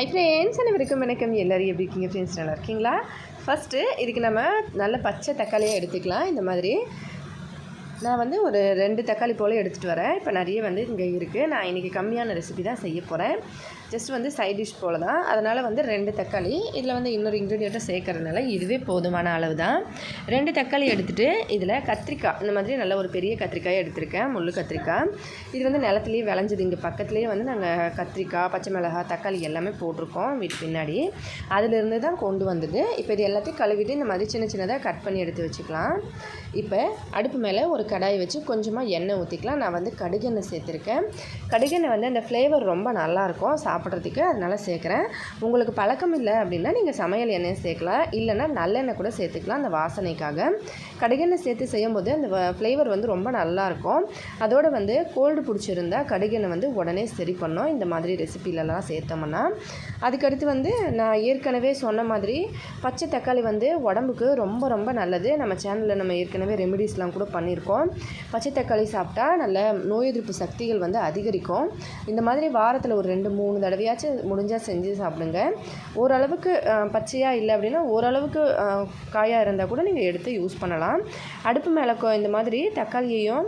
Hi friends அனைவருக்கும் வணக்கம். எல்லோரும் எப்படி இருக்கீங்க ஃப்ரெண்ட்ஸ் நல்லா இருக்கீங்களா? ஃபஸ்ட்டு இதுக்கு நம்ம நல்ல பச்சை தக்காளியாக எடுத்துக்கலாம். இந்த மாதிரி நான் வந்து ஒரு ரெண்டு தக்காளி போல் எடுத்துகிட்டு வரேன். இப்போ நிறைய வந்து இங்கே இருக்குது நான் இன்றைக்கி கம்மியான ரெசிபி தான் செய்ய போகிறேன் ஜஸ்ட் வந்து சைட் டிஷ் போல் தான். அதனால் வந்து ரெண்டு தக்காளி இதில் வந்து இன்னொரு இன்க்ரீடியண்ட்டை சேர்க்கறதுனால இதுவே போதுமான அளவு தான். ரெண்டு தக்காளி எடுத்துகிட்டு இதில் கத்திரிக்காய் இந்த மாதிரி நல்ல ஒரு பெரிய கத்திரிக்காய் எடுத்திருக்கேன் முள் கத்திரிக்காய். இது வந்து நிலத்துலேயே விளைஞ்சது. இங்கே பக்கத்துலேயே வந்து நாங்கள் கத்திரிக்காய் பச்சை மிளகாய் தக்காளி எல்லாமே போட்டிருக்கோம் வீட்டு பின்னாடி. அதிலிருந்து தான் கொண்டு வந்தது. இப்போ இது எல்லாத்தையும் கழுவிட்டு இந்த மாதிரி சின்ன சின்னதாக கட் பண்ணி எடுத்து வச்சுக்கலாம். இப்போ அடுப்பு மேலே ஒரு கடாய் வச்சு கொஞ்சமாக எண்ணெய் ஊற்றிக்கலாம் நான் வந்து கடுகெண்ணெய் சேர்த்துருக்கேன். கடுகெண்ணெய் வந்து அந்த ஃப்ளேவர் ரொம்ப நல்லாயிருக்கும் சாப்பிட்றதுக்கு. அதனால் சேர்க்குறேன். உங்களுக்கு பழக்கம் இல்லை அப்படின்னா நீங்கள் சமையல் எண்ணெய் சேர்க்கலாம். இல்லைன்னா நல்லெண்ணெய் கூட சேர்த்துக்கலாம் அந்த வாசனைக்காக. கடுகெண்ணெய் சேர்த்து செய்யும்போது அந்த ஃப்ளேவர் வந்து ரொம்ப நல்லாயிருக்கும். அதோடு வந்து கோல்டு பிடிச்சிருந்தா கடுகெண்ணெய் வந்து உடனே சரி பண்ணோம். இந்த மாதிரி ரெசிப்பிலலாம் சேர்த்தோம்னா. அதுக்கடுத்து வந்து நான் ஏற்கனவே சொன்ன மாதிரி பச்சை தக்காளி வந்து உடம்புக்கு ரொம்ப ரொம்ப நல்லது. நம்ம சேனலில் நம்ம ஏற்கனவே ரெமெடிஸ்லாம் கூட பண்ணியிருக்கோம். பச்சை தக்காளி சாப்பிட்டா நல்ல நோய் எதிர்ப்பு சக்திகள் வந்து அதிகரிக்கும். இந்த மாதிரி வாரத்தில் ஒரு ரெண்டு மூணு தடவையாச்சும் முடிஞ்சால் செஞ்சு சாப்பிடுங்க. ஓரளவுக்கு பச்சையாக இல்லை அப்படின்னா ஓரளவுக்கு காயாக இருந்தால் கூட நீங்கள் எடுத்து யூஸ் பண்ணலாம். அடுப்பு மேலே இந்த மாதிரி தக்காளியையும்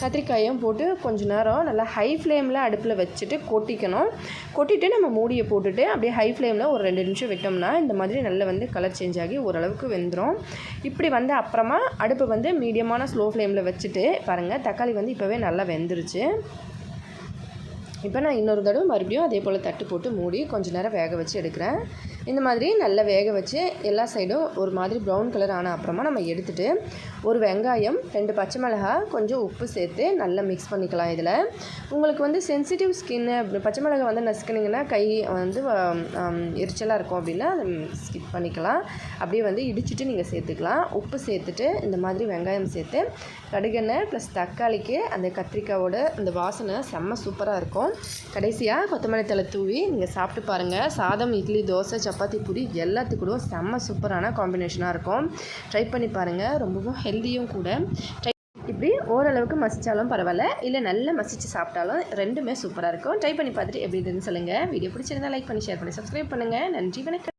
கத்திரிக்காயும் போட்டு கொஞ்ச நேரம் நல்லா ஹை ஃப்ளேமில் அடுப்பில் வச்சுட்டு கொட்டிக்கணும். கொட்டிட்டு நம்ம மூடியை போட்டுட்டு அப்படியே ஹை ஃப்ளேமில் ஒரு ரெண்டு நிமிஷம் விட்டோம்னா இந்த மாதிரி நல்லா வந்து கலர் சேஞ்ச் ஆகி ஓரளவுக்கு வெந்துடும் இப்படி வந்து அப்புறமா அடுப்பை வந்து மீடியமான ஸ்லோ ஃப்ளேமில் வச்சுட்டு பாருங்கள் தக்காளி வந்து இப்போவே நல்லா வெந்துருச்சு. இப்போ நான் இன்னொரு தடவை மறுபடியும் அதே போல் தட்டு போட்டு மூடி கொஞ்சம் நேரம் வேக வச்சு எடுக்கிறேன். இந்த மாதிரி நல்லா வேக வச்சு எல்லா சைடும் ஒரு மாதிரி ப்ரௌன் கலர் ஆன அப்புறமா நம்ம எடுத்துகிட்டு ஒரு வெங்காயம் ரெண்டு பச்சை மிளகா கொஞ்சம் உப்பு சேர்த்து நல்லா மிக்ஸ் பண்ணிக்கலாம் இதில். உங்களுக்கு வந்து சென்சிட்டிவ் ஸ்கின்னு பச்சை மிளகா வந்து நசுக்கினீங்கன்னா கை வந்து எரிச்சலாக இருக்கும் அப்படின்னா அதை ஸ்கிப் பண்ணிக்கலாம். அப்படியே வந்து இடிச்சிட்டு நீங்கள் சேர்த்துக்கலாம். உப்பு சேர்த்துட்டு இந்த மாதிரி வெங்காயம் சேர்த்து கடுகெண்ணெய் ப்ளஸ் தக்காளிக்கு அந்த கத்திரிக்காயோட அந்த வாசனை செம்ம சூப்பராக இருக்கும். கடைசியாக கொத்தமல்லி தலை தூவி நீங்கள் சாப்பிட்டு பாருங்கள் சாதம் இட்லி தோசை சப்பாத்தி சப்பாத்தி பூரி எல்லாத்துக்கூட செம்ம சூப்பரான காம்பினேஷனாக இருக்கும். ட்ரை பண்ணி பாருங்கள் ரொம்பவும் ஹெல்த்தியும் கூட. ட்ரை இப்படி ஓரளவுக்கு மசித்தாலும் பரவாயில்ல. இல்லை நல்லா மசித்து சாப்பிட்டாலும் ரெண்டுமே சூப்பராக இருக்கும். ட்ரை பண்ணி பார்த்துட்டு எப்படி இருந்துன்னு சொல்லுங்கள் வீடியோ பிடிச்சிருந்தா லைக் பண்ணி ஷேர் பண்ணி சப்ஸ்கிரைப் பண்ணுங்கள் நன்றி வணக்கம்.